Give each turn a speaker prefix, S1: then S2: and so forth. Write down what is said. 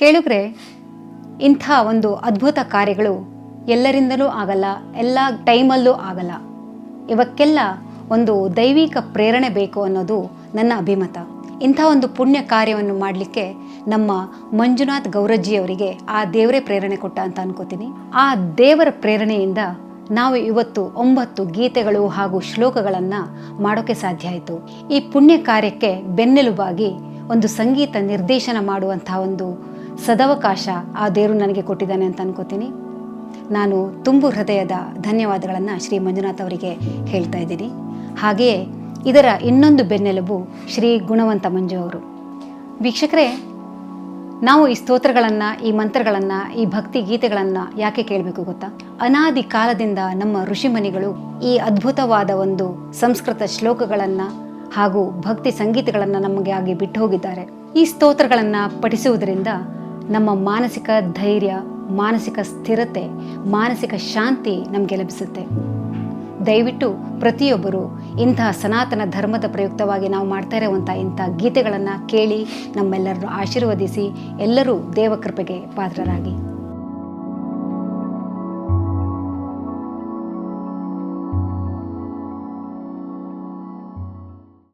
S1: ಕೇಳಿದ್ರೆ ಇಂಥ ಒಂದು ಅದ್ಭುತ ಕಾರ್ಯಗಳು ಎಲ್ಲರಿಂದಲೂ ಆಗಲ್ಲ, ಎಲ್ಲ ಟೈಮಲ್ಲೂ ಆಗಲ್ಲ. ಇವಕ್ಕೆಲ್ಲ ಒಂದು ದೈವಿಕ ಪ್ರೇರಣೆ ಬೇಕು ಅನ್ನೋದು ನನ್ನ ಅಭಿಮತ. ಇಂಥ ಒಂದು ಪುಣ್ಯ ಕಾರ್ಯವನ್ನು ಮಾಡಲಿಕ್ಕೆ ನಮ್ಮ ಮಂಜುನಾಥ್ ಗೌರಜ್ಜಿಯವರಿಗೆ ಆ ದೇವರೇ ಪ್ರೇರಣೆ ಕೊಟ್ಟ ಅಂತ ಅನ್ಕೋತೀನಿ. ಆ ದೇವರ ಪ್ರೇರಣೆಯಿಂದ ನಾವು ಇವತ್ತು ಒಂಬತ್ತು ಗೀತೆಗಳು ಹಾಗೂ ಶ್ಲೋಕಗಳನ್ನು ಮಾಡೋಕ್ಕೆ ಸಾಧ್ಯ ಆಯಿತು. ಈ ಪುಣ್ಯ ಕಾರ್ಯಕ್ಕೆ ಬೆನ್ನೆಲುಬಾಗಿ ಒಂದು ಸಂಗೀತ ನಿರ್ದೇಶನ ಮಾಡುವಂಥ ಒಂದು ಸದವಕಾಶ ಆ ದೇವರು ನನಗೆ ಕೊಟ್ಟಿದ್ದಾನೆ ಅಂತ ಅನ್ಕೋತೀನಿ. ನಾನು ತುಂಬು ಹೃದಯದ ಧನ್ಯವಾದಗಳನ್ನು ಶ್ರೀ ಮಂಜುನಾಥ್ ಅವರಿಗೆ ಹೇಳ್ತಾ ಇದ್ದೀನಿ. ಹಾಗೆಯೇ ಇದರ ಇನ್ನೊಂದು ಬೆನ್ನೆಲುಬು ಶ್ರೀ ಗುಣವಂತ ಮಂಜು ಅವರು. ವೀಕ್ಷಕರೇ, ನಾವು ಈ ಸ್ತೋತ್ರಗಳನ್ನು, ಈ ಮಂತ್ರಗಳನ್ನು, ಈ ಭಕ್ತಿ ಗೀತೆಗಳನ್ನು ಯಾಕೆ ಕೇಳಬೇಕು ಗೊತ್ತಾ? ಅನಾದಿ ಕಾಲದಿಂದ ನಮ್ಮ ಋಷಿಮನಿಗಳು ಈ ಅದ್ಭುತವಾದ ಒಂದು ಸಂಸ್ಕೃತ ಶ್ಲೋಕಗಳನ್ನು ಹಾಗೂ ಭಕ್ತಿ ಸಂಗೀತಗಳನ್ನು ನಮಗೆ ಆಗಿ ಬಿಟ್ಟು ಹೋಗಿದ್ದಾರೆ. ಈ ಸ್ತೋತ್ರಗಳನ್ನು ಪಠಿಸುವುದರಿಂದ ನಮ್ಮ ಮಾನಸಿಕ ಧೈರ್ಯ, ಮಾನಸಿಕ ಸ್ಥಿರತೆ, ಮಾನಸಿಕ ಶಾಂತಿ ನಮಗೆ ಲಭಿಸುತ್ತೆ. ದಯವಿಟ್ಟು ಪ್ರತಿಯೊಬ್ಬರು ಇಂತಹ ಸನಾತನ ಧರ್ಮದ ಪ್ರಯುಕ್ತವಾಗಿ ನಾವು ಮಾಡ್ತಾ ಇರುವಂಥ ಇಂಥ ಗೀತೆಗಳನ್ನು ಕೇಳಿ ನಮ್ಮೆಲ್ಲರನ್ನು ಆಶೀರ್ವದಿಸಿ ಎಲ್ಲರೂ ದೇವಕೃಪೆಗೆ ಪಾತ್ರರಾಗಿ.